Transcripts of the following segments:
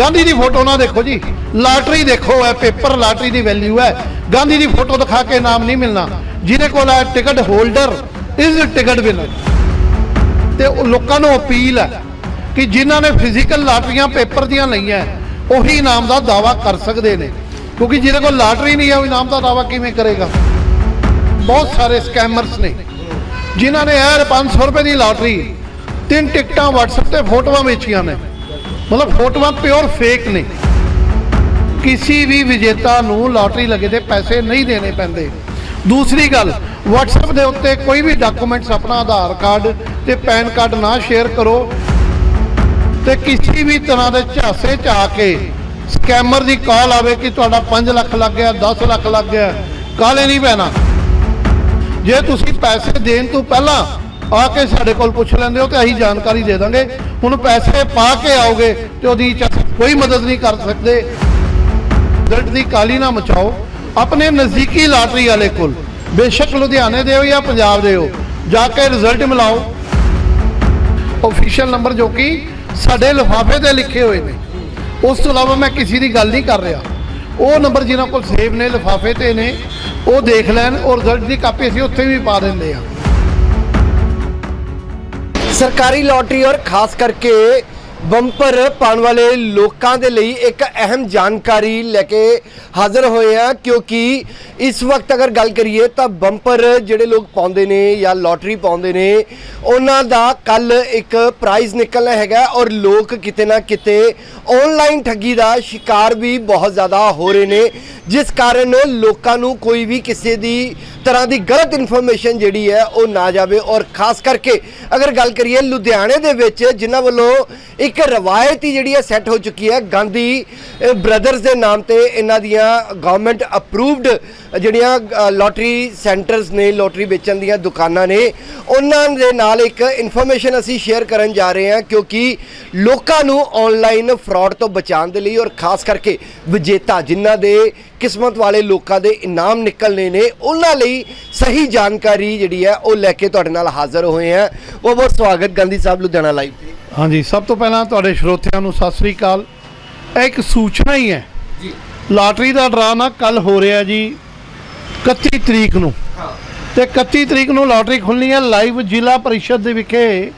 ਗਾਂਧੀ ਦੀ photo ਨਾ ਦੇਖੋ ਜੀ। ਲਾਟਰੀ ਦੇਖੋ ਹੈ ਪੇਪਰ ਲਾਟਰੀ ਦੀ ਵੈਲਿਊ ਹੈ। ਗਾਂਧੀ ਦੀ ਫੋਟੋ ਦਿਖਾ ਕੇ ਨਾਮ ਨਹੀਂ ਮਿਲਣਾ। ਜਿਹਦੇ ਕੋਲ ਹੈ ticket holder is ticket winner ਤੇ ਉਹ ਲੋਕਾਂ ਨੂੰ ਅਪੀਲ ਹੈ ਕਿ ਜਿਨ੍ਹਾਂ ਨੇ ਫਿਜ਼ੀਕਲ ਲਾਟਰੀਆਂ ਪੇਪਰ ਦੀਆਂ ਲਈਆਂ, ਉਹੀ ਇਨਾਮ ਦਾ ਦਾਵਾ ਕਰ ਸਕਦੇ ਨੇ। ਕਿਉਂਕਿ ਜਿਹਦੇ ਕੋਲ ਲਾਟਰੀ ਨਹੀਂ ਹੈ, ਉਹ ਇਨਾਮ ਦਾ ਦਾਵਾ ਕਿਵੇਂ ਕਰੇਗਾ? ਬਹੁਤ ਸਾਰੇ ਸਕੈਮਰਸ ਨੇ, ਜਿਨ੍ਹਾਂ ਨੇ ਯਾਰ 500 ਰੁਪਏ ਦੀ ਲਾਟਰੀ, ਤਿੰਨ ਟਿਕਟਾਂ WhatsApp ਤੇ ਫੋਟੋਆਂ ਵੇਚੀਆਂ ਨੇ। ਮਤਲਬ ਫੋਟੋਆਂ ਪਿਓਰ ਫੇਕ ਨੇ। ਕਿਸੇ ਵੀ ਵਿਜੇਤਾ ਨੂੰ ਲਾਟਰੀ ਲੱਗੇ ਦੇ ਪੈਸੇ ਨਹੀਂ ਦੇਣੇ ਪੈਂਦੇ। ਦੂਸਰੀ ਗੱਲ, WhatsApp ਦੇ ਉੱਤੇ ਕੋਈ ਵੀ ਡਾਕੂਮੈਂਟਸ ਆਪਣਾ ਆਧਾਰ ਕਾਰਡ ਤੇ ਪੈਨ ਕਾਰਡ ਨਾ ਸ਼ੇਅਰ ਕਰੋ ਤੇ ਕਿਸੇ ਵੀ ਤਰ੍ਹਾਂ ਦੇ ਝਾਸੇ ਚ ਆ ਕੇ ਸਕੈਮਰ ਦੀ ਕਾਲ ਆਵੇ ਕਿ ਤੁਹਾਡਾ 5 ਲੱਖ ਲੱਗ ਗਿਆ 10 ਲੱਖ ਲੱਗ ਗਿਆ ਕਾਲੇ ਨਹੀਂ ਪੈਣਾ। ਜੇ ਤੁਸੀਂ ਪੈਸੇ ਦੇਣ ਤੋਂ ਪਹਿਲਾਂ ਆ ਕੇ ਸਾਡੇ ਕੋਲ ਪੁੱਛ ਲੈਂਦੇ ਹੋ ਤੇ ਅਸੀਂ ਜਾਣਕਾਰੀ ਦੇ ਦਾਂਗੇ। ਹੁਣ ਪੈਸੇ ਪਾ ਕੇ ਆਓਗੇ ਤੇ ਉਹਦੀ ਚ- ਕੋਈ ਮਦਦ ਨਹੀਂ ਕਰ ਸਕਦੇ। ਰਿਜ਼ਲਟ ਦੀ ਕਾਲੀ ਨਾ ਮਚਾਓ। ਆਪਣੇ ਨਜ਼ਦੀਕੀ ਲਾਟਰੀ ਵਾਲੇ ਕੋਲ ਬੇਸ਼ੱਕ ਲੁਧਿਆਣੇ ਦੇ ਹੋ ਜਾਂ ਪੰਜਾਬ ਦੇ ਹੋ, ਜਾ ਕੇ ਰਿਜ਼ਲਟ ਮਿਲਾਓ। ਆਫੀਸ਼ੀਅਲ ਨੰਬਰ ਜੋ ਕਿ ਸਾਡੇ ਲਿਫਾਫੇ ਤੇ ਲਿਖੇ ਹੋਏ ਨੇ। ਉਸ ਤੋਂ ਇਲਾਵਾ ਮੈਂ ਕਿਸੇ ਦੀ ਗੱਲ ਨਹੀਂ ਕਰ ਰਿਹਾ। ਉਹ ਨੰਬਰ ਜਿਨ੍ਹਾਂ ਕੋਲ ਸੇਵ ਨੇ, ਲਿਫਾਫੇ ਤੇ ਨੇ, ਉਹ ਦੇਖ ਲੈਣ ਔਰ ਰਿਜ਼ਲਟ ਦੀ ਕਾਪੀ ਅਸੀਂ ਉੱਥੇ ਵੀ ਪਾ ਦਿੰਦੇ ਆ ਸਰਕਾਰੀ ਲੋਟਰੀ ਔਰ ਖਾਸ ਕਰਕੇ ਬੰਪਰ ਪਾਉਣ ਵਾਲੇ ਲੋਕਾਂ ਦੇ ਲਈ ਇੱਕ ਅਹਿਮ ਜਾਣਕਾਰੀ ਲੈ ਕੇ ਹਾਜ਼ਰ ਹੋਏ ਆ, ਕਿਉਂਕਿ ਇਸ ਵਕਤ ਅਗਰ ਗੱਲ ਕਰੀਏ ਤਾਂ ਬੰਪਰ ਜਿਹੜੇ ਲੋਕ ਪਾਉਂਦੇ ਨੇ ਜਾਂ ਲੋਟਰੀ ਪਾਉਂਦੇ ਨੇ, ਉਹਨਾਂ ਦਾ ਕੱਲ ਇੱਕ ਪ੍ਰਾਈਜ਼ ਨਿਕਲਣਾ ਹੈਗਾ ਔਰ ਲੋਕ ਕਿਤੇ ਨਾ ਕਿਤੇ ਆਨਲਾਈਨ ਠੱਗੀ ਦਾ ਸ਼ਿਕਾਰ ਵੀ ਬਹੁਤ ਜ਼ਿਆਦਾ ਹੋ ਰਹੇ ਨੇ, ਜਿਸ ਕਾਰਨ ਲੋਕਾਂ ਨੂੰ ਕੋਈ ਵੀ ਕਿਸੇ ਦੀ ਤਰ੍ਹਾਂ ਦੀ ਗਲਤ ਇਨਫੋਰਮੇਸ਼ਨ ਜਿਹੜੀ ਹੈ ਉਹ ਨਾ ਜਾਵੇ ਔਰ ਖਾਸ ਕਰਕੇ ਅਗਰ ਗੱਲ ਕਰੀਏ ਲੁਧਿਆਣੇ ਦੇ ਵਿੱਚ, ਜਿਨ੍ਹਾਂ ਵੱਲੋਂ ਇੱਕ ਰਵਾਇਤ ਹੀ ਜਿਹੜੀ ਹੈ ਸੈੱਟ ਹੋ ਚੁੱਕੀ ਹੈ। ਗਾਂਧੀ ਬ੍ਰਦਰਜ਼ ਦੇ ਨਾਮ ਤੇ ਇਹਨਾਂ ਦੀਆਂ ਗਵਰਨਮੈਂਟ ਅਪਰੂਵਡ ਜਿਹੜੀਆਂ ਲੋਟਰੀ ਸੈਂਟਰਸ ਨੇ ਲੋਟਰੀ ਵੇਚਣ ਦੀਆਂ ਦੁਕਾਨਾਂ ਨੇ, ਉਹਨਾਂ ਦੇ ਨਾਲ ਇੱਕ ਇਨਫੋਰਮੇਸ਼ਨ ਅਸੀਂ ਸ਼ੇਅਰ ਕਰਨ ਜਾ ਰਹੇ ਹਾਂ ਕਿਉਂਕਿ ਲੋਕਾਂ ਨੂੰ ਆਨਲਾਈਨ ਫਰਾਡ ਤੋਂ ਬਚਾਉਣ ਦੇ ਲਈ ਔਰ ਖਾਸ ਕਰਕੇ ਵਿਜੇਤਾ ਜਿਨ੍ਹਾਂ ਦੇ ਕਿਸਮਤ ਵਾਲੇ ਲੋਕਾਂ ਦੇ ਇਨਾਮ ਨਿਕਲਨੇ ਨੇ ਉਹਨਾਂ ਲਈ ਸਹੀ ਜਾਣਕਾਰੀ ਜਿਹੜੀ ਹੈ ਉਹ ਲੈ ਕੇ ਤੁਹਾਡੇ ਨਾਲ ਹਾਜ਼ਰ ਹੋਏ ਹਾਂ। ਬਹੁਤ ਬਹੁਤ ਸਵਾਗਤ ਗਾਂਧੀ ਸਾਹਿਬ ਲੁਧਿਆਣਾ ਲਾਈਵ ਤੇ। ਹਾਂਜੀ ਸਭ ਤੋਂ ਪਹਿਲਾਂ ਤੁਹਾਡੇ ਸਰੋਤਿਆਂ ਨੂੰ ਸਤਿ ਸ੍ਰੀ ਅਕਾਲ। ਇਹ ਇੱਕ ਸੂਚਨਾ ਹੀ ਹੈ। ਜੀ। ਲਾਟਰੀ ਦਾ ਡਰਾ ਨਾ ਕੱਲ ਹੋ ਰਿਹਾ ਜੀ 31 ਤਰੀਕ ਨੂੰ। ਹਾਂ। ਤੇ 31 ਤਰੀਕ ਨੂੰ ਲਾਟਰੀ ਖੁੱਲਣੀ ਹੈ ਲਾਈਵ ਜ਼ਿਲ੍ਹਾ ਪਰਿਸ਼ਦ ਦੇ ਵਿਖੇ।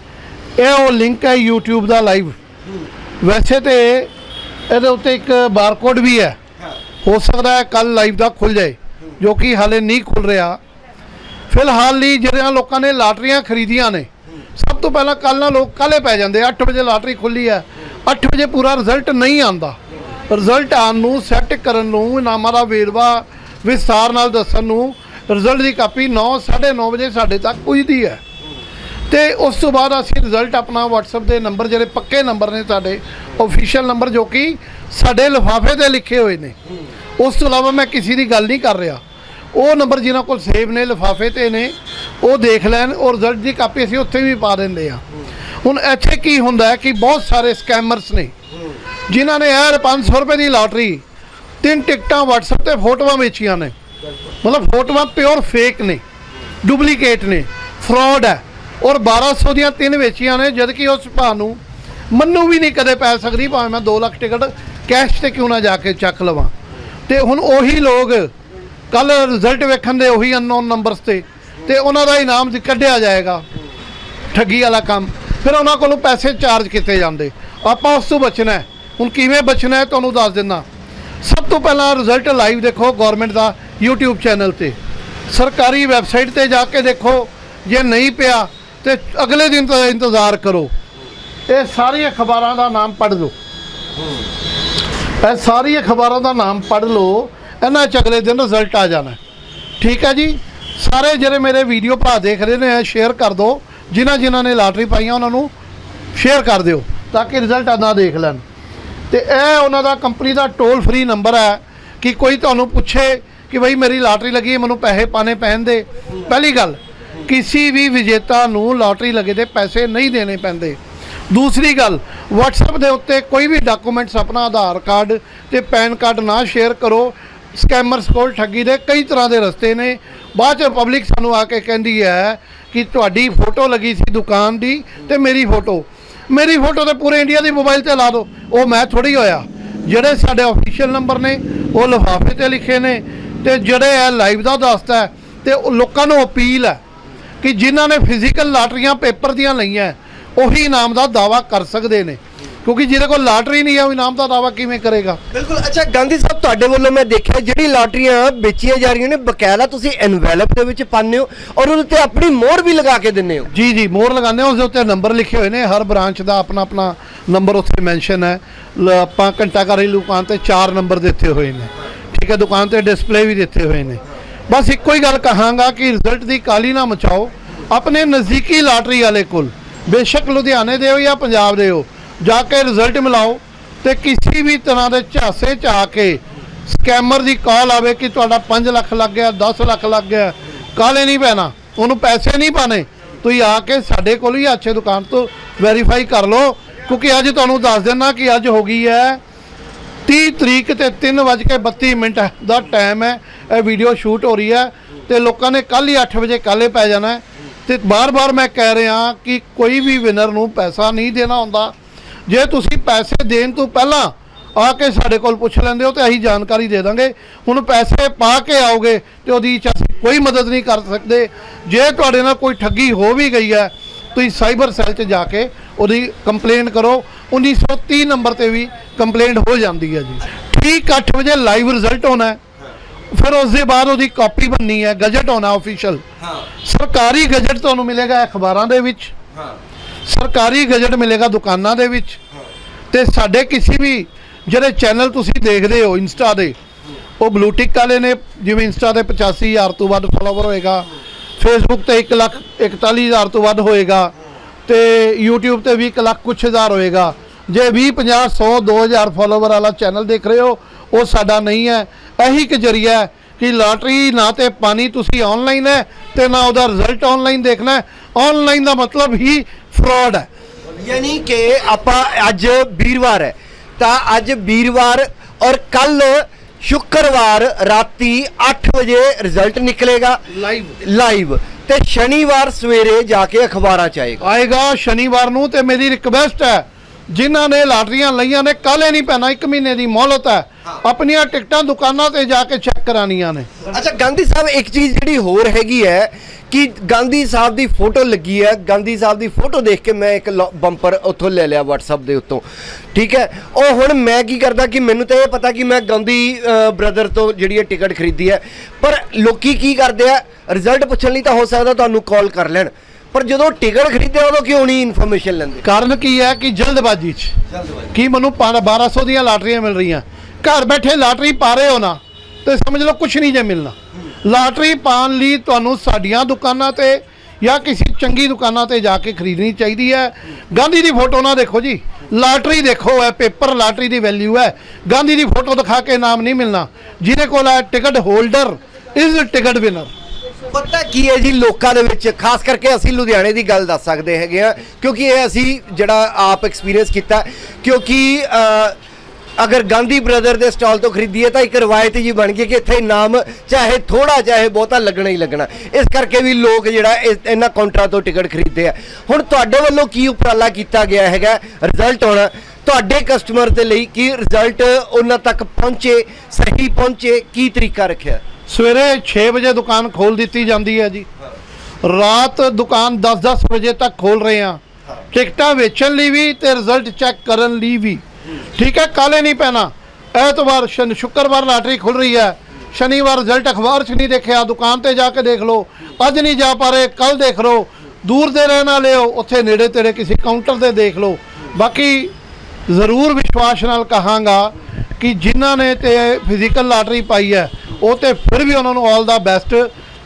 ਇਹ ਉਹ ਲਿੰਕ ਹੈ YouTube ਦਾ ਲਾਈਵ। ਵੈਸੇ ਤੇ ਇਹਦੇ ਉੱਤੇ ਇੱਕ ਬਾਰਕੋਡ ਵੀ ਹੈ। ਹੋ ਸਕਦਾ ਹੈ ਕੱਲ ਲਾਈਵ ਦਾ ਖੁੱਲ ਜਾਏ, ਜੋ ਕਿ ਹਾਲੇ ਨਹੀਂ ਖੁੱਲ ਰਿਹਾ। ਫਿਲਹਾਲ ਲਈ ਜਿਹੜਿਆਂ ਲੋਕਾਂ ਨੇ ਲਾਟਰੀਆਂ ਖਰੀਦੀਆਂ ਨੇ, ਸਭ ਤੋਂ ਪਹਿਲਾਂ ਕੱਲ ਨਾ ਲੋਕ ਕਾਲੇ ਪੈ ਜਾਂਦੇ 8 ਵਜੇ ਲਾਟਰੀ ਖੁੱਲੀ ਹੈ 8 ਵਜੇ ਪੂਰਾ ਰਿਜ਼ਲਟ ਨਹੀਂ ਆਂਦਾ ਰਿਜ਼ਲਟ ਆਉਣ ਨੂੰ ਸੈੱਟ ਕਰਨ ਨੂੰ, ਇਨਾਮਾਂ ਦਾ ਵੇਰਵਾ ਵਿਸਥਾਰ ਨਾਲ ਦੱਸਣ ਨੂੰ ਰਿਜ਼ਲਟ ਦੀ ਕਾਪੀ 9 9:30 ਵਜੇ ਸਾਡੇ ਤੱਕ ਪੁੱਜਦੀ ਹੈ। ਤੇ ਉਸ ਤੋਂ ਬਾਅਦ ਅਸੀਂ ਰਿਜ਼ਲਟ ਆਪਣਾ WhatsApp ਦੇ ਨੰਬਰ ਜਿਹੜੇ ਪੱਕੇ ਨੰਬਰ ਨੇ ਸਾਡੇ ਆਫੀਸ਼ੀਅਲ ਨੰਬਰ ਜੋ ਕਿ ਸਾਡੇ ਲਿਫਾਫੇ ਤੇ ਲਿਖੇ ਹੋਏ ਨੇ। ਉਸ ਤੋਂ ਇਲਾਵਾ ਮੈਂ ਕਿਸੇ ਦੀ ਗੱਲ ਨਹੀਂ ਕਰ ਰਿਹਾ। ਉਹ ਨੰਬਰ ਜਿਨ੍ਹਾਂ ਕੋਲ ਸੇਵ ਨੇ, ਲਿਫਾਫੇ ਤੇ ਨੇ, ਉਹ ਦੇਖ ਲੈਣ ਔਰ ਰਿਜ਼ਲਟ ਦੀ ਕਾਪੀ ਅਸੀਂ ਉੱਥੇ ਵੀ ਪਾ ਦਿੰਦੇ ਆ ਹੁਣ ਇੱਥੇ ਕੀ ਹੁੰਦਾ ਹੈ ਕਿ ਬਹੁਤ ਸਾਰੇ ਸਕੈਮਰਸ ਨੇ, ਜਿਨ੍ਹਾਂ ਨੇ ਯਾਰ 500 ਰੁਪਏ ਦੀ ਲਾਟਰੀ, ਤਿੰਨ ਟਿਕਟਾਂ WhatsApp ਤੇ ਫੋਟੋਆਂ ਵੇਚੀਆਂ ਨੇ। ਮਤਲਬ ਫੋਟੋਆਂ ਪਿਓਰ ਫੇਕ ਨੇ ਡੁਪਲੀਕੇਟ ਨੇ ਫਰਾਡ ਹੈ। ਔਰ 1200 ਦੀਆਂ ਤਿੰਨ ਵੇਚੀਆਂ ਨੇ ਜਦ ਕਿ ਉਸ ਭਾਅ ਨੂੰ ਮੰਨੂ ਵੀ ਨਹੀਂ ਕਦੇ ਪੈ ਸਕਦੀ, ਭਾਵੇਂ ਮੈਂ 2 ਲੱਖ ਟਿਕਟ ਕੈਸ਼ ਤੇ ਕਿਉਂ ਨਾ ਜਾ ਕੇ ਚੱਕ ਲਵਾਂ? ਤੇ ਹੁਣ ਉਹੀ ਲੋਕ ਕੱਲ ਰਿਜ਼ਲਟ ਵੇਖਣ ਦੇ ਉਹੀ ਅਨਨੋਨ ਨੰਬਰਸ ਤੇ ਤੇ ਉਹਨਾਂ ਦਾ ਇਨਾਮ ਕੱਢਿਆ ਜਾਏਗਾ, ਠੱਗੀ ਵਾਲਾ ਕੰਮ। ਫਿਰ ਉਹਨਾਂ ਕੋਲੋਂ ਪੈਸੇ ਚਾਰਜ ਕੀਤੇ ਜਾਂਦੇ। ਆਪਾਂ ਉਸ ਤੋਂ ਬਚਣਾ ਹੈ। ਹੁਣ ਕਿਵੇਂ ਬਚਣਾ ਹੈ ਤੁਹਾਨੂੰ ਦੱਸ ਦਿੰਦਾ। ਸਭ ਤੋਂ ਪਹਿਲਾਂ ਰਿਜ਼ਲਟ ਲਾਈਵ ਦੇਖੋ ਗਵਰਨਮੈਂਟ ਦਾ YouTube ਚੈਨਲ ਤੇ। ਸਰਕਾਰੀ ਵੈਬਸਾਈਟ ਤੇ ਜਾ ਕੇ ਦੇਖੋ, ਜੇ ਨਹੀਂ ਪਿਆ, ਤੇ ਅਗਲੇ ਦਿਨ ਦਾ ਇੰਤਜ਼ਾਰ ਕਰੋ। ਇਹ ਸਾਰੀਆਂ ਅਖਬਾਰਾਂ ਦਾ ਨਾਮ ਪੜ੍ਹ ਲਓ। ਇਹ ਸਾਰੀਆਂ ਅਖਬਾਰਾਂ ਦਾ ਨਾਮ ਪੜ੍ਹ ਲਓ, ਇਹਨਾਂ 'ਚ ਅਗਲੇ ਦਿਨ ਰਿਜ਼ਲਟ ਆ ਜਾਣਾ। ਠੀਕ ਹੈ ਜੀ? ਸਾਰੇ ਜਿਹੜੇ ਮੇਰੇ ਵੀਡੀਓ ਭਰਾ ਦੇਖ ਰਹੇ ਨੇ ਸ਼ੇਅਰ ਕਰ ਦਿਓ ਜਿਨ੍ਹਾਂ ਜਿਨ੍ਹਾਂ ਨੇ ਲਾਟਰੀ ਪਾਈਆਂ, ਉਹਨਾਂ ਨੂੰ ਸ਼ੇਅਰ ਕਰ ਦਿਓ, ਤਾਂ ਕਿ ਰਿਜ਼ਲਟ ਆਉਂਦਾ ਦੇਖ ਲੈਣ। ਤੇ ਇਹ ਉਹਨਾਂ ਦਾ ਕੰਪਨੀ ਦਾ ਟੋਲ ਫ੍ਰੀ ਨੰਬਰ ਹੈ ਕਿ ਕੋਈ ਤੁਹਾਨੂੰ ਪੁੱਛੇ ਕਿ ਬਈ ਮੇਰੀ ਲਾਟਰੀ ਲੱਗੀ, ਮੈਨੂੰ ਪੈਸੇ ਪਾਣੇ ਪੈਣ ਦੇ। ਪਹਿਲੀ ਗੱਲ, ਕਿਸੇ ਵੀ ਵਿਜੇਤਾ ਨੂੰ ਲਾਟਰੀ ਲੱਗੇ ਦੇ ਪੈਸੇ ਨਹੀਂ ਦੇਣੇ ਪੈਂਦੇ। ਦੂਸਰੀ ਗੱਲ WhatsApp ਦੇ ਉੱਤੇ ਕੋਈ ਵੀ ਡਾਕੂਮੈਂਟਸ ਆਪਣਾ ਆਧਾਰ ਕਾਰਡ ਤੇ ਪੈਨ ਕਾਰਡ ਨਾ ਸ਼ੇਅਰ ਕਰੋ। ਸਕੈਮਰਸ ਕੋਲ ਠੱਗੀ ਦੇ ਕਈ ਤਰ੍ਹਾਂ ਦੇ ਰਸਤੇ ਨੇ। ਬਾਅਦ ਚ ਪਬਲਿਕ ਸਾਨੂੰ ਆ ਕੇ ਕਹਿੰਦੀ ਹੈ ਕਿ ਤੁਹਾਡੀ ਫੋਟੋ ਲੱਗੀ ਸੀ ਦੁਕਾਨ ਦੀ ਤੇ ਮੇਰੀ ਫੋਟੋ ਮੇਰੀ ਫੋਟੋ ਤੇ ਪੂਰੇ ਇੰਡੀਆ ਦੀ ਮੋਬਾਈਲ ਤੇ ਲਾ ਦਿਓ ਉਹ ਮੈਂ ਥੋੜੀ ਹੋਇਆ। ਜਿਹੜੇ ਸਾਡੇ ਅਫੀਸ਼ੀਅਲ ਨੰਬਰ ਨੇ ਉਹ ਲਿਫਾਫੇ ਤੇ ਲਿਖੇ ਨੇ ਤੇ ਜਿਹੜੇ ਇਹ ਲਾਈਵ ਦਾ ਦੱਸਦਾ ਹੈ, ਤੇ ਉਹ ਲੋਕਾਂ ਨੂੰ ਅਪੀਲ ਹੈ ਕਿ ਜਿਨ੍ਹਾਂ ਨੇ ਫਿਜ਼ੀਕਲ ਲਾਟਰੀਆਂ ਪੇਪਰ ਦੀਆਂ ਲਈਆਂ ਉਹੀ ਇਨਾਮ ਦਾ ਦਾਵਾ ਕਰ ਸਕਦੇ ਨੇ। ਕਿਉਂਕਿ ਜਿਹਦੇ ਕੋਲ ਲਾਟਰੀ ਨਹੀਂ ਹੈ ਉਹ ਇਨਾਮ ਦਾ ਦਾਵਾ ਕਿਵੇਂ ਕਰੇਗਾ? ਬਿਲਕੁਲ। ਅੱਛਾ ਗਾਂਧੀ ਸਾਹਿਬ ਤੁਹਾਡੇ ਵੱਲੋਂ ਮੈਂ ਦੇਖਿਆ ਜਿਹੜੀ ਲਾਟਰੀਆਂ ਵੇਚੀਆਂ ਜਾ ਰਹੀਆਂ ਨੇ ਬਕਾਇਦਾ ਤੁਸੀਂ ਐਨਵੈਲਪ ਦੇ ਵਿੱਚ ਪਾਉਂਦੇ ਹੋ ਔਰ ਉਹਦੇ ਤੇ ਆਪਣੀ ਮੋਹਰ ਵੀ ਲਗਾ ਕੇ ਦਿੰਦੇ ਹੋ। ਜੀ ਜੀ ਮੋਹਰ ਲਗਾਉਂਦੇ ਹਾਂ ਉਸ ਦੇ ਉੱਤੇ ਨੰਬਰ ਲਿਖੇ ਹੋਏ ਨੇ। ਹਰ ਬ੍ਰਾਂਚ ਦਾ ਆਪਣਾ ਆਪਣਾ ਨੰਬਰ ਉੱਥੇ ਮੈਂਸ਼ਨ ਹੈ। ਆਪਾਂ ਘੰਟਾਘਰ ਦੀ ਦੁਕਾਨ ਤੇ ਚਾਰ ਨੰਬਰ ਦਿੱਤੇ ਹੋਏ ਨੇ। ਠੀਕ ਹੈ ਦੁਕਾਨ ਤੇ ਡਿਸਪਲੇ ਵੀ ਦਿੱਤੇ ਹੋਏ ਨੇ। ਬਸ ਇੱਕੋ ਹੀ ਗੱਲ ਕਹਾਂਗਾ ਕਿ ਰਿਜ਼ਲਟ ਦੀ ਕਾਲੀ ਨਾ ਮਚਾਓ। ਆਪਣੇ ਨਜ਼ਦੀਕੀ ਲਾਟਰੀ ਵਾਲੇ ਕੋਲ ਬੇਸ਼ੱਕ ਲੁਧਿਆਣੇ ਦੇ ਹੋ ਜਾਂ ਪੰਜਾਬ ਦੇ ਹੋ, ਜਾ ਕੇ ਰਿਜ਼ਲਟ ਮਿਲਾਓ ਤੇ ਕਿਸੇ ਵੀ ਤਰ੍ਹਾਂ ਦੇ ਝਾਸੇ ਚ ਆ ਕੇ ਸਕੈਮਰ ਦੀ ਕਾਲ ਆਵੇ ਕਿ ਤੁਹਾਡਾ 5 ਲੱਖ ਲੱਗ ਗਿਆ 10 ਲੱਖ ਲੱਗ ਗਿਆ ਕਾਲੇ ਨਹੀਂ ਪੈਣਾ, ਉਹਨੂੰ ਪੈਸੇ ਨਹੀਂ ਪਾਣੇ, ਤੁਸੀਂ ਆ ਕੇ ਸਾਡੇ ਕੋਲ ਹੀ ਅੱਛੇ ਦੁਕਾਨ ਤੋਂ ਵੈਰੀਫਾਈ ਕਰ ਲਓ, ਕਿਉਂਕਿ ਅੱਜ ਤੁਹਾਨੂੰ ਦੱਸ ਦੇਣਾ ਕਿ ਅੱਜ ਹੋ ਗਈ ਹੈ 30 ਤਰੀਕ ਤੇ 3:32 ਮਿੰਟ ਦਾ ਟਾਈਮ ਹੈ, ਇਹ ਵੀਡੀਓ ਸ਼ੂਟ ਹੋ ਰਹੀ ਹੈ ਤੇ ਲੋਕਾਂ ਨੇ ਕੱਲ ਹੀ 8 ਵਜੇ ਕਾਲੇ ਪੈ ਜਾਣਾ ਹੈ। ਤੇ ਬਾਰ-ਬਾਰ ਮੈਂ ਕਹਿ ਰਿਹਾ ਕਿ ਕੋਈ ਵੀ ਵਿਨਰ ਨੂੰ ਪੈਸਾ ਨਹੀਂ ਦੇਣਾ ਹੁੰਦਾ। ਜੇ ਤੁਸੀਂ ਪੈਸੇ ਦੇਣ ਤੋਂ ਪਹਿਲਾਂ ਆ ਕੇ ਸਾਡੇ ਕੋਲ ਪੁੱਛ ਲੈਂਦੇ ਹੋ ਤੇ ਅਸੀਂ ਜਾਣਕਾਰੀ ਦੇ ਦਾਂਗੇ। ਹੁਣ ਪੈਸੇ ਪਾ ਕੇ ਆਓਗੇ ਤੇ ਉਹਦੀ 'ਚ ਅਸੀਂ ਕੋਈ ਮਦਦ ਨਹੀਂ ਕਰ ਸਕਦੇ। ਜੇ ਤੁਹਾਡੇ ਨਾਲ ਕੋਈ ਠੱਗੀ ਹੋ ਵੀ ਗਈ ਹੈ, ਤੁਸੀਂ ਸਾਈਬਰ ਸੈੱਲ 'ਚ ਜਾ ਕੇ ਉਹਦੀ ਕੰਪਲੇਂਟ ਕਰੋ। 1930 ਨੰਬਰ ਤੇ ਵੀ ਕੰਪਲੇਂਟ ਹੋ ਜਾਂਦੀ ਹੈ ਜੀ। ਠੀਕ 8 ਵਜੇ ਲਾਈਵ ਰਿਜ਼ਲਟ ਹੋਣਾ ਹੈ। ਫਿਰ ਉਸ ਦੇ ਬਾਅਦ ਉਹਦੀ ਕਾਪੀ ਬਣਨੀ ਹੈ ਗਜਟ ਹੋਣਾ ਆਫੀਸ਼ੀਅਲ ਹਾਂ। ਸਰਕਾਰੀ ਗਜਟ ਤੁਹਾਨੂੰ ਮਿਲੇਗਾ ਅਖਬਾਰਾਂ ਦੇ ਵਿੱਚ। ਹਾਂ। ਸਰਕਾਰੀ ਗਜਟ ਮਿਲੇਗਾ ਦੁਕਾਨਾਂ ਦੇ ਵਿੱਚ। ਤੇ ਸਾਡੇ ਕਿਸੇ ਵੀ ਜਿਹੜੇ ਚੈਨਲ ਤੁਸੀਂ ਦੇਖਦੇ ਹੋ ਇੰਸਟਾ ਦੇ ਉਹ ਬਲੂਟਿਕ ਵਾਲੇ ਨੇ ਜਿਵੇਂ ਇੰਸਟਾ ਤੇ 85000 ਤੋਂ ਵੱਧ ਫਾਲੋਵਰ ਹੋਏਗਾ। ਫੇਸਬੁੱਕ ਤੇ 1 ਲੱਖ 41000 ਤੋਂ ਵੱਧ ਹੋਏਗਾ। ਤੇ YouTube ਤੇ ਵੀ 1 ਲੱਖ ਕੁਛ ਹਜ਼ਾਰ ਹੋਏਗਾ। ਜੇ 20 50 100 2000 ਫਾਲੋਵਰ ਵਾਲਾ ਚੈਨਲ ਦੇਖ ਰਹੇ ਹੋ ਉਹ ਸਾਡਾ ਨਹੀਂ ਹੈ। ਇਹੀ ਇੱਕ ਜਰੀਆ ਹੈ ਕਿ ਲਾਟਰੀ ਨਾ ਤੇ ਪਾਣੀ ਤੁਸੀਂ ਆਨਲਾਈਨ ਹੈ ਤੇ ਨਾ ਉਹਦਾ ਰਿਜ਼ਲਟ ਆਨਲਾਈਨ ਦੇਖਣਾ ਹੈ। ਆਨਲਾਈਨ ਦਾ ਮਤਲਬ ਹੀ ਫਰਾਡ ਹੈ। ਯਾਨੀ ਕਿ ਆਪਾਂ ਅੱਜ ਵੀਰਵਾਰ ਹੈ। ਤਾਂ ਅੱਜ ਵੀਰਵਾਰ ਔਰ ਕੱਲ ਸ਼ੁੱਕਰਵਾਰ ਰਾਤੀ 8 ਵਜੇ ਰਿਜ਼ਲਟ ਨਿਕਲੇਗਾ। ਲਾਈਵ ਲਾਈਵ ਤੇ ਸ਼ਨੀਵਾਰ ਸਵੇਰੇ ਜਾ ਕੇ ਅਖਬਾਰਾਂ ਚ ਆਏਗਾ। ਆਏਗਾ ਸ਼ਨੀਵਾਰ ਨੂੰ ਤੇ ਮੇਰੀ ਰਿਕਵੈਸਟ ਹੈ ਜਿਨ੍ਹਾਂ ਨੇ ਲਾਟਰੀਆਂ ਲਈਆਂ ਨੇ ਕਾਲੇ ਨਹੀਂ ਪੈਣਾ 1 ਮਹੀਨੇ ਦੀ ਮੌਲਤ ਹੈ। ਆਪਣੀਆਂ ਟਿਕਟਾਂ ਦੁਕਾਨਾਂ ਤੇ ਜਾ ਕੇ ਚੈੱਕ ਕਰਾਣੀਆਂ ਨੇ। ਅੱਛਾ ਗਾਂਧੀ ਸਾਹਿਬ ਇੱਕ ਚੀਜ਼ ਜਿਹੜੀ ਹੋਰ ਹੈਗੀ ਹੈ ਕਿ ਗਾਂਧੀ ਸਾਹਿਬ ਦੀ ਫੋਟੋ ਲੱਗੀ ਹੈ। ਗਾਂਧੀ ਸਾਹਿਬ ਦੀ ਫੋਟੋ ਦੇਖ ਕੇ ਮੈਂ ਇੱਕ ਬੰਪਰ ਉੱਥੋਂ ਲੈ ਲਿਆ WhatsApp ਦੇ ਉੱਤੋਂ। ਠੀਕ ਹੈ? ਉਹ ਹੁਣ ਮੈਂ ਕੀ ਕਰਦਾ ਕਿ ਮੈਨੂੰ ਤਾਂ ਇਹ ਪਤਾ ਕਿ ਮੈਂ ਗਾਂਧੀ ਬ੍ਰਦਰ ਤੋਂ ਜਿਹੜੀ ਇਹ ਟਿਕਟ ਖਰੀਦੀ ਹੈ। ਪਰ ਲੋਕੀ ਕੀ ਕਰਦੇ ਆ? ਰਿਜ਼ਲਟ ਪੁੱਛਣ ਲਈ ਤਾਂ ਹੋ ਸਕਦਾ ਤੁਹਾਨੂੰ ਕਾਲ ਕਰ ਲੈਣ। ਪਰ ਜਦੋਂ ਟਿਕਟ ਖਰੀਦਿਆ ਉਦੋਂ ਕਿਉਂ ਨਹੀਂ ਇਨਫੋਰਮੇਸ਼ਨ ਲੈਂਦੇ? ਕਾਰਨ ਕੀ ਹੈ ਕਿ ਜਲਦਬਾਜ਼ੀ 'ਚ ਕੀ ਮੈਨੂੰ 1200 ਦੀਆਂ ਲਾਟਰੀਆਂ ਮਿਲ ਰਹੀਆਂ? ਘਰ ਬੈਠੇ ਲਾਟਰੀ ਪਾ ਰਹੇ ਹੋ ਨਾ ਤੇ ਸਮਝ ਲਓ ਕੁਝ ਨਹੀਂ ਜੇ ਮਿਲਣਾ। ਲਾਟਰੀ ਪਾਉਣ ਲਈ ਤੁਹਾਨੂੰ ਸਾਡੀਆਂ ਦੁਕਾਨਾਂ ਤੇ ਜਾਂ ਕਿਸੇ ਚੰਗੀ ਦੁਕਾਨਾਂ ਤੇ ਜਾ ਕੇ ਖਰੀਦਣੀ ਚਾਹੀਦੀ ਹੈ। ਗਾਂਧੀ ਦੀ ਫੋਟੋ ਨਾ ਦੇਖੋ ਜੀ। ਲਾਟਰੀ ਦੇਖੋ ਹੈ ਪੇਪਰ ਲਾਟਰੀ ਦੀ ਵੈਲਿਊ ਹੈ। ਗਾਂਧੀ ਦੀ ਫੋਟੋ ਦਿਖਾ ਕੇ ਨਾਮ ਨਹੀਂ ਮਿਲਣਾ। ਜਿਹਦੇ ਕੋਲ ਹੈ ticket holder is ticket winner ਪਤਾ ਕੀ ਹੈ ਜੀ ਲੋਕਾਂ ਦੇ ਵਿੱਚ, ਖਾਸ ਕਰਕੇ ਅਸੀਂ ਲੁਧਿਆਣੇ ਦੀ ਗੱਲ ਦੱਸ ਸਕਦੇ ਹੈਗੇ ਆ ਕਿਉਂਕਿ ਇਹ ਅਸੀਂ ਜਿਹੜਾ ਆਪ ਐਕਸਪੀਰੀਅੰਸ ਕੀਤਾ, ਕਿਉਂਕਿ ਅਗਰ ਗਾਂਧੀ ਬ੍ਰਦਰ ਦੇ ਸਟਾਲ ਤੋਂ ਖਰੀਦੀਏ ਤਾਂ ਇੱਕ ਰਵਾਇਤ ਜੀ ਬਣ ਗਈ ਕਿ ਇੱਥੇ ਨਾਮ ਚਾਹੇ ਥੋੜਾ ਚਾਹੇ ਬਹੁਤਾ ਲੱਗਣਾ ਹੀ ਲੱਗਣਾ। ਇਸ ਕਰਕੇ ਵੀ ਲੋਕ ਜਿਹੜਾ ਇਸ- ਇਹਨਾਂ ਕਾਊਂਟਰਾਂ ਤੋਂ ਟਿਕਟ ਖਰੀਦਦੇ ਆ। ਹੁਣ ਤੁਹਾਡੇ ਵੱਲੋਂ ਕੀ ਉਪਰਾਲਾ ਕੀਤਾ ਗਿਆ ਹੈਗਾ? ਰਿਜ਼ਲਟ ਆਉਣਾ ਤੁਹਾਡੇ ਕਸਟਮਰ ਦੇ ਲਈ ਕੀ ਰਿਜ਼ਲਟ ਉਹਨਾਂ ਤੱਕ ਪਹੁੰਚੇ, ਸਹੀ ਪਹੁੰਚੇ, ਕੀ ਤਰੀਕਾ ਰੱਖਿਆ? ਸਵੇਰੇ 6 ਵਜੇ ਦੁਕਾਨ ਖੋਲ ਦਿੱਤੀ ਜਾਂਦੀ ਹੈ ਜੀ। ਰਾਤ ਦੁਕਾਨ 10-10 ਵਜੇ ਤੱਕ ਖੋਲ ਰਹੇ ਆ ਟਿਕਟਾਂ ਵੇਚਣ ਲਈ ਵੀ ਤੇ ਰਿਜ਼ਲਟ ਚੈੱਕ ਕਰਨ ਲਈ ਵੀ। ਠੀਕ ਹੈ ਕਾਲੇ ਨਹੀਂ ਪੈਣਾ। ਐਤਵਾਰ ਸ਼ਨ, ਸ਼ੁੱਕਰਵਾਰ ਲਾਟਰੀ ਖੁੱਲ ਰਹੀ ਹੈ। ਸ਼ਨੀਵਾਰ ਰਿਜ਼ਲਟ ਅਖਬਾਰ 'ਚ ਨਹੀਂ ਦੇਖਿਆ। ਦੁਕਾਨ ਤੇ ਜਾ ਕੇ ਦੇਖ ਲਓ। ਅੱਜ ਨਹੀਂ ਜਾ ਪਾ ਰਹੇ ਕੱਲ ਦੇਖ ਲਓ। ਦੂਰ ਦੇ ਰਹਿਣ ਵਾਲੇ ਹੋ, ਉੱਥੇ ਨੇੜੇ ਤੇੜੇ ਕਿਸੇ ਕਾਊਂਟਰ ਤੇ ਦੇਖ ਲਓ। ਬਾਕੀ ਜ਼ਰੂਰ ਵਿਸ਼ਵਾਸ ਨਾਲ ਕਹਾਂਗਾ ਕਿ ਜਿਨ੍ਹਾਂ ਨੇ ਤੇ ਫਿਜ਼ੀਕਲ ਲਾਟਰੀ ਪਾਈ ਹੈ ਉਹ ਤੇ ਫਿਰ ਵੀ ਉਹਨਾਂ ਨੂੰ ਆਲ ਦਾ ਬੈਸਟ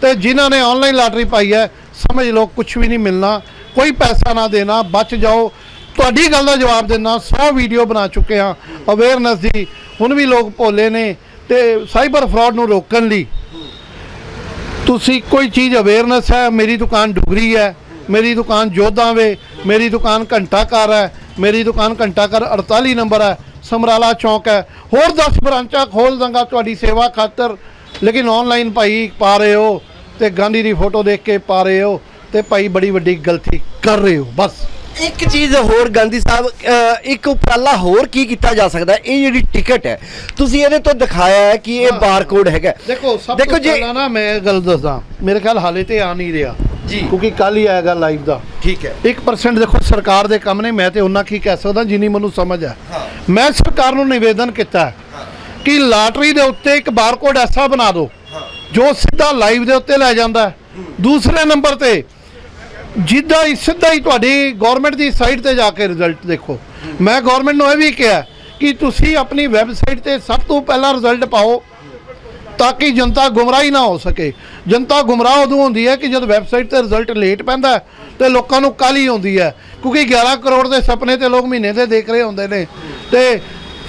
ਤੇ ਜਿਨ੍ਹਾਂ ਨੇ ਆਨਲਾਈਨ ਲਾਟਰੀ ਪਾਈ ਹੈ, ਸਮਝ ਲਓ ਕੁਝ ਵੀ ਨਹੀਂ ਮਿਲਣਾ, ਕੋਈ ਪੈਸਾ ਨਾ ਦੇਣਾ, ਬਚ ਜਾਓ। ਤੁਹਾਡੀ ਗੱਲ ਦਾ ਜਵਾਬ ਦੇਣਾ 100 ਵੀਡੀਓ ਬਣਾ ਚੁੱਕੇ ਹਾਂ। ਅਵੇਅਰਨੈਸ ਦੀ, ਹੁਣ ਵੀ ਲੋਕ ਭੋਲੇ ਨੇ ਤੇ ਸਾਈਬਰ ਫਰਾਡ ਨੂੰ ਰੋਕਣ ਲਈ। ਤੁਸੀਂ ਕੋਈ ਚੀਜ਼ ਅਵੇਅਰਨੈਸ ਹੈ, ਮੇਰੀ ਦੁਕਾਨ ਡੁਗਰੀ ਹੈ, ਮੇਰੀ ਦੁਕਾਨ ਜੋਧਾਂ ਵੇ, ਮੇਰੀ ਦੁਕਾਨ ਘੰਟਾਘਰ ਹੈ, ਮੇਰੀ ਦੁਕਾਨ ਘੰਟਾਘਰ 48 ਨੰਬਰ ਹੈ ਸਮਰਾਲਾ ਚੌਕ ਹੈ। ਹੋਰ 10 ਬ੍ਰਾਂਚਾਂ ਖੋਲ ਦਾਂਗਾ ਤੁਹਾਡੀ ਸੇਵਾ ਖਾਤਰ। ਲੇਕਿਨ ਆਨਲਾਈਨ ਭਾਈ ਪਾ ਰਹੇ ਹੋ ਤੇ ਗਾਂਧੀ ਦੀ ਫੋਟੋ ਦੇਖ ਕੇ ਪਾ ਰਹੇ ਹੋ ਤੇ ਭਾਈ ਬੜੀ ਵੱਡੀ ਗਲਤੀ ਕਰ ਰਹੇ ਹੋ। ਬਸ। ਇੱਕ ਚੀਜ਼ ਹੋਰ ਗਾਂਧੀ ਸਾਹਿਬ ਇੱਕ ਉਪਰਾਲਾ ਹੋਰ ਕੀ ਕੀਤਾ ਜਾ ਸਕਦਾ? ਇਹ ਜਿਹੜੀ ਟਿਕਟ ਹੈ ਤੁਸੀਂ ਇਹਦੇ ਤੋਂ ਦਿਖਾਇਆ ਹੈ ਕਿ ਇਹ। ਬਾਰਕੋਡ ਹੈਗਾ। ਦੇਖੋ ਸਭ ਤੋਂ ਪਹਿਲਾਂ ਨਾ ਮੈਂ ਗੱਲ ਦੱਸਦਾ। ਮੇਰੇ ਖਿਆਲ ਹਾਲੇ ਤੇ ਆ ਨਹੀਂ ਰਿਹਾ। ਜੀ। ਕਿਉਂਕਿ ਕੱਲ ਹੀ ਆਏਗਾ ਲਾਈਵ ਦਾ। ਠੀਕ ਹੈ। 1% ਦੇਖੋ ਸਰਕਾਰ ਦੇ ਕੰਮ ਨੇ ਮੈਂ ਤੇ ਉਹਨਾਂ ਕੀ ਕਹਿ ਸਕਦਾ ਜਿੰਨੀ ਮੈਨੂੰ ਸਮਝ ਹੈ। ਮੈਂ ਸਰਕਾਰ ਨੂੰ ਨਿਵੇਦਨ ਕੀਤਾ ਕਿ ਲਾਟਰੀ ਦੇ ਉੱਤੇ ਇੱਕ ਬਾਰਕੋਡ ਐਸਾ ਬਣਾ ਦਿਓ ਜੋ ਸਿੱਧਾ ਲਾਈਵ ਦੇ ਉੱਤੇ ਲੈ ਜਾਂਦਾ। ਦੂਸਰੇ ਨੰਬਰ ਤੇ ਜਿੱਦਾਂ ਹੀ ਸਿੱਧਾ ਹੀ ਤੁਹਾਡੀ ਗਵਰਨਮੈਂਟ ਦੀ ਸਾਈਟ ਤੇ ਜਾ ਕੇ ਰਿਜ਼ਲਟ ਦੇਖੋ। ਮੈਂ ਗਵਰਨਮੈਂਟ ਨੂੰ ਇਹ ਵੀ ਕਿਹਾ ਕਿ ਤੁਸੀਂ ਆਪਣੀ ਵੈਬਸਾਈਟ ਤੇ ਸਭ ਤੋਂ ਪਹਿਲਾਂ ਰਿਜ਼ਲਟ ਪਾਓ। ਤਾਂ ਕਿ ਜਨਤਾ ਗੁੰਮਰਾਹੀ ਨਾ ਹੋ ਸਕੇ। ਜਨਤਾ ਗੁੰਮਰਾਹ ਉਦੋਂ ਹੁੰਦੀ ਹੈ ਕਿ ਜਦ ਵੈਬਸਾਈਟ ਤੇ ਰਿਜ਼ਲਟ ਲੇਟ ਪੈਂਦਾ ਹੈ ਤੇ ਲੋਕਾਂ ਨੂੰ ਕਾਲੀ ਹੁੰਦੀ ਹੈ। ਕਿਉਂਕਿ 11 ਕਰੋੜ ਦੇ ਸੁਪਨੇ ਤੇ ਲੋਕ ਮਹੀਨੇ ਦੇ ਦੇਖ ਰਹੇ ਹੁੰਦੇ ਨੇ। ਤੇ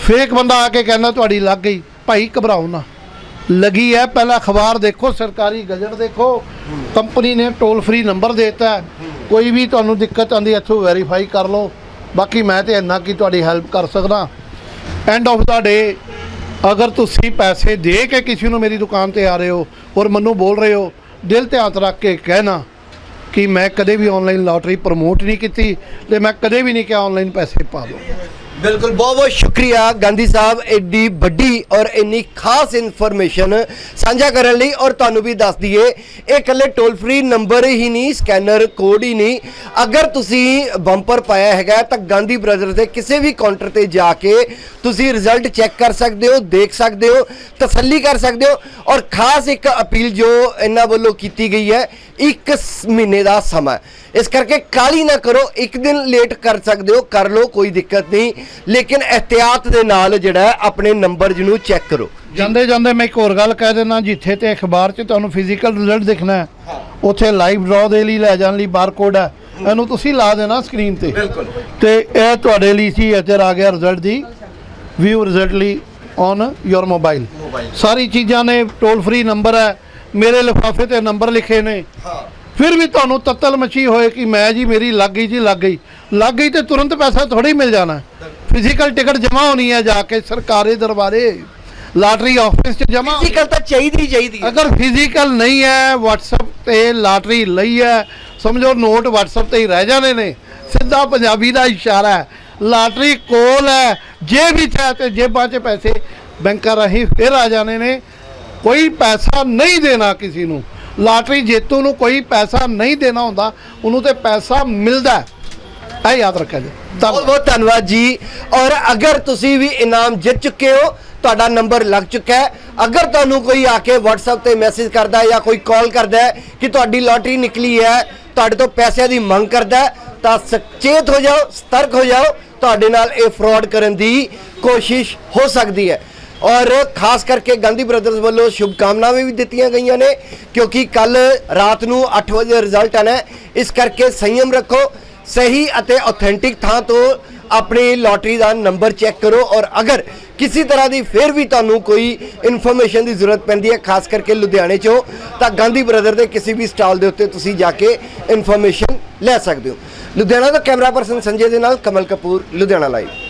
ਫੇਕ ਬੰਦਾ ਆ ਕੇ ਕਹਿੰਦਾ ਤੁਹਾਡੀ ਲੱਗ ਗਈ। ਭਾਈ ਘਬਰਾਓ ਨਾ। ਲੱਗੀ ਹੈ ਪਹਿਲਾਂ ਅਖਬਾਰ ਦੇਖੋ, ਸਰਕਾਰੀ ਗਜਟ ਦੇਖੋ। ਕੰਪਨੀ ਨੇ ਟੋਲ ਫ੍ਰੀ ਨੰਬਰ ਦਿੱਤਾ ਕੋਈ ਵੀ ਤੁਹਾਨੂੰ ਦਿੱਕਤ ਆਂਦੀ ਇੱਥੋਂ ਵੈਰੀਫਾਈ ਕਰ ਲਓ। ਬਾਕੀ ਮੈਂ ਤੇ ਇੰਨਾ ਕੀ ਤੁਹਾਡੀ ਹੈਲਪ ਕਰ ਸਕਦਾ। ਐਂਡ ਆਫ ਦਾ ਡੇ ਅਗਰ ਤੁਸੀਂ ਪੈਸੇ ਦੇ ਕੇ ਕਿਸੇ ਨੂੰ ਮੇਰੀ ਦੁਕਾਨ ਤੇ ਆ ਰਹੇ ਹੋ ਔਰ ਮੈਨੂੰ ਬੋਲ ਰਹੇ ਹੋ, ਦਿਲ ਤੇ ਹੱਥ ਰੱਖ ਕੇ ਕਹਿਣਾ ਕਿ ਮੈਂ ਕਦੇ ਵੀ ਆਨਲਾਈਨ ਲਾਟਰੀ ਪ੍ਰਮੋਟ ਨਹੀਂ ਕੀਤੀ ਤੇ ਮੈਂ ਕਦੇ ਵੀ ਨਹੀਂ ਕਿਹਾ ਆਨਲਾਈਨ ਪੈਸੇ ਪਾ ਦਿਓ। ਬਿਲਕੁਲ, ਬਹੁਤ ਬਹੁਤ ਸ਼ੁਕਰੀਆ ਗਾਂਧੀ ਸਾਹਿਬ ਐਡੀ ਵੱਡੀ ਔਰ ਇੰਨੀ ਖਾਸ ਇਨਫੋਰਮੇਸ਼ਨ ਸਾਂਝਾ ਕਰਨ ਲਈ ਔਰ ਤੁਹਾਨੂੰ ਵੀ ਦੱਸ ਦਈਏ, ਇਹ ਇਕੱਲੇ ਟੋਲ ਫ੍ਰੀ ਨੰਬਰ ਹੀ ਨਹੀਂ ਸਕੈਨਰ ਕੋਡ ਹੀ ਨਹੀਂ। ਅਗਰ ਤੁਸੀਂ ਬੰਪਰ ਪਾਇਆ ਹੈਗਾ, ਤਾਂ ਗਾਂਧੀ ਬ੍ਰਦਰ ਦੇ ਕਿਸੇ ਵੀ ਕਾਊਂਟਰ ਤੇ ਜਾ ਕੇ ਤੁਸੀਂ ਰਿਜ਼ਲਟ ਚੈੱਕ ਕਰ ਸਕਦੇ ਹੋ, ਦੇਖ ਸਕਦੇ ਹੋ, ਤਸੱਲੀ ਕਰ ਸਕਦੇ ਹੋ ਔਰ ਖਾਸ ਇੱਕ ਅਪੀਲ ਜੋ ਇਹਨਾਂ ਵੱਲੋਂ ਕੀਤੀ ਗਈ ਹੈ, ਇੱਕ ਮਹੀਨੇ ਦਾ ਸਮਾਂ। ਇਸ ਕਰਕੇ ਕਾਲੀ ਨਾ ਕਰੋ, ਇੱਕ ਦਿਨ ਲੇਟ ਕਰ ਸਕਦੇ ਹੋ, ਕਰ ਲਓ, ਕੋਈ ਦਿੱਕਤ ਨਹੀਂ। ਲੇਕਿਨ ਇhtiyਾਤ ਦੇ ਨਾਲ ਜਿਹੜਾ ਆਪਣੇ ਨੰਬਰ ਜਿਹਨੂੰ ਚੈੱਕ ਕਰੋ। ਜਾਂਦੇ ਜਾਂਦੇ ਮੈਂ ਇੱਕ ਹੋਰ ਗੱਲ ਕਹਿ ਦੇਣਾ ਜਿੱਥੇ ਤੇ ਅਖਬਾਰ 'ਚ ਤੁਹਾਨੂੰ ਫਿਜ਼ੀਕਲ ਰਿਜ਼ਲਟ ਦਿਖਣਾ ਹੈ ਉੱਥੇ ਲਾਈਵ ਡਰਾਅ ਦੇ ਲਈ ਲੈ ਜਾਣ ਲਈ ਬਾਰਕੋਡ ਹੈ। ਇਹਨੂੰ ਤੁਸੀਂ ਲਾ ਦੇਣਾ ਸਕਰੀਨ ਤੇ। ਬਿਲਕੁਲ। ਤੇ ਇਹ ਤੁਹਾਡੇ ਲਈ ਸੀ ਇੱਧਰ ਆ ਗਿਆ ਰਿਜ਼ਲਟ ਦੀ। ਵਿਊ ਰਿਜ਼ਲਟ ਲਈ ਔਨ ਯੋਰ ਮੋਬਾਈਲ ਸਾਰੀ ਚੀਜ਼ਾਂ ਨੇ ਟੋਲ ਫ੍ਰੀ ਨੰਬਰ ਹੈ। ਮੇਰੇ ਲਿਫਾਫੇ ਤੇ ਨੰਬਰ ਲਿਖੇ ਨੇ। ਫਿਰ ਵੀ ਤੁਹਾਨੂੰ ਤੱਤਲ ਮਚੀ ਹੋਏ ਕਿ ਮੈਂ ਜੀ ਮੇਰੀ ਲੱਗ ਗਈ ਜੀ ਲੱਗ ਗਈ। ਲੱਗ ਗਈ ਤੇ ਤੁਰੰਤ ਪੈਸਾ ਥੋੜੀ ਮਿਲ ਜਾਣਾ। ਫਿਜ਼ੀਕਲ ਟਿਕਟ ਜਮ੍ਹਾਂ ਹੋਣੀ ਹੈ ਜਾ ਕੇ ਸਰਕਾਰੀ ਦਰਬਾਰੇ। ਲਾਟਰੀ ਆਫਿਸ 'ਚ ਜਮ੍ਹਾਂ ਫਿਜ਼ੀਕਲ ਤਾਂ ਚਾਹੀਦੀ ਚਾਹੀਦੀ ਹੈ ਅਗਰ ਫਿਜ਼ੀਕਲ ਨਹੀਂ ਹੈ WhatsApp ਤੇ ਲਾਟਰੀ ਲਈ ਹੈ। ਸਮਝੋ ਨੋਟ WhatsApp ਤੇ ਹੀ ਰਹਿ ਜਾਣੇ ਨੇ। ਸਿੱਧਾ ਪੰਜਾਬੀ ਦਾ ਇਸ਼ਾਰਾ ਹੈ। ਲਾਟਰੀ ਕੋਲ ਹੈ। ਜੇਬ ਵਿੱਚ ਹੈ ਤੇ ਜੇਬਾਂ 'ਚ ਪੈਸੇ ਬੈਂਕਾਂ ਰਾਹੀਂ ਫਿਰ ਆ ਜਾਣੇ ਨੇ। ਕੋਈ ਪੈਸਾ ਨਹੀਂ ਦੇਣਾ ਕਿਸੇ ਨੂੰ। ਲਾਟਰੀ ਜੇਤੂ ਨੂੰ ਕੋਈ ਪੈਸਾ ਨਹੀਂ ਦੇਣਾ ਹੁੰਦਾ। ਉਹਨੂੰ ਤੇ ਪੈਸਾ ਮਿਲਦਾ। ਇਹ ਯਾਦ ਰੱਖਿਆ ਜੀ। ਬਹੁਤ ਧੰਨਵਾਦ। ਬਹੁਤ ਧੰਨਵਾਦ ਜੀ। ਔਰ ਅਗਰ ਤੁਸੀਂ ਵੀ ਇਨਾਮ ਜਿੱਤ ਚੁੱਕੇ ਹੋ, ਤੁਹਾਡਾ ਨੰਬਰ ਲੱਗ ਚੁੱਕਾ ਹੈ। ਅਗਰ ਤੁਹਾਨੂੰ ਕੋਈ ਆ ਕੇ WhatsApp ਤੇ ਮੈਸੇਜ ਕਰਦਾ ਹੈ ਜਾਂ ਕੋਈ ਕਾਲ ਕਰਦਾ ਹੈ ਕਿ ਤੁਹਾਡੀ ਲੋਟਰੀ ਨਿਕਲੀ ਹੈ, ਤੁਹਾਡੇ ਤੋਂ ਪੈਸਿਆਂ ਦੀ ਮੰਗ ਕਰਦਾ ਹੈ, ਤਾਂ ਸਚੇਤ ਹੋ ਜਾਓ, ਸਤਰਕ ਹੋ ਜਾਓ। ਤੁਹਾਡੇ ਨਾਲ ਇਹ ਫਰਾਡ ਕਰਨ ਦੀ ਕੋਸ਼ਿਸ਼ ਹੋ ਸਕਦੀ ਹੈ। ਔਰ ਖਾਸ ਕਰਕੇ ਗਾਂਧੀ ਬ੍ਰਦਰਜ਼ ਵੱਲੋਂ ਸ਼ੁਭ ਕਾਮਨਾਵਾਂ ਵੀ ਦਿੱਤੀਆਂ ਗਈਆਂ ਨੇ, ਕਿਉਂਕਿ ਕੱਲ ਰਾਤ ਨੂੰ 8 ਵਜੇ ਰਿਜ਼ਲਟ ਆਣਾ ਇਸ ਕਰਕੇ ਸੰਯਮ ਰੱਖੋ। ਸਹੀ ਅਤੇ ਆਥੈਂਟਿਕ ਥਾਂ ਤੋਂ ਆਪਣੀ ਲੋਟਰੀ ਦਾ ਨੰਬਰ ਚੈੱਕ ਕਰੋ ਔਰ ਅਗਰ ਕਿਸੇ ਤਰ੍ਹਾਂ ਦੀ ਫਿਰ ਵੀ ਤੁਹਾਨੂੰ ਕੋਈ ਇਨਫੋਰਮੇਸ਼ਨ ਦੀ ਜ਼ਰੂਰਤ ਪੈਂਦੀ ਹੈ, ਖਾਸ ਕਰਕੇ ਲੁਧਿਆਣੇ 'ਚੋਂ, ਤਾਂ ਗਾਂਧੀ ਬ੍ਰਦਰ ਦੇ ਕਿਸੇ ਵੀ ਸਟਾਲ ਦੇ ਉੱਤੇ ਤੁਸੀਂ ਜਾ ਕੇ ਇਨਫੋਰਮੇਸ਼ਨ ਲੈ ਸਕਦੇ ਹੋ। ਲੁਧਿਆਣਾ ਦਾ ਕੈਮਰਾ ਪਰਸਨ ਸੰਜੇ ਦੇ ਨਾਲ ਕਮਲ ਕਪੂਰ, ਲੁਧਿਆਣਾ ਲਾਈਵ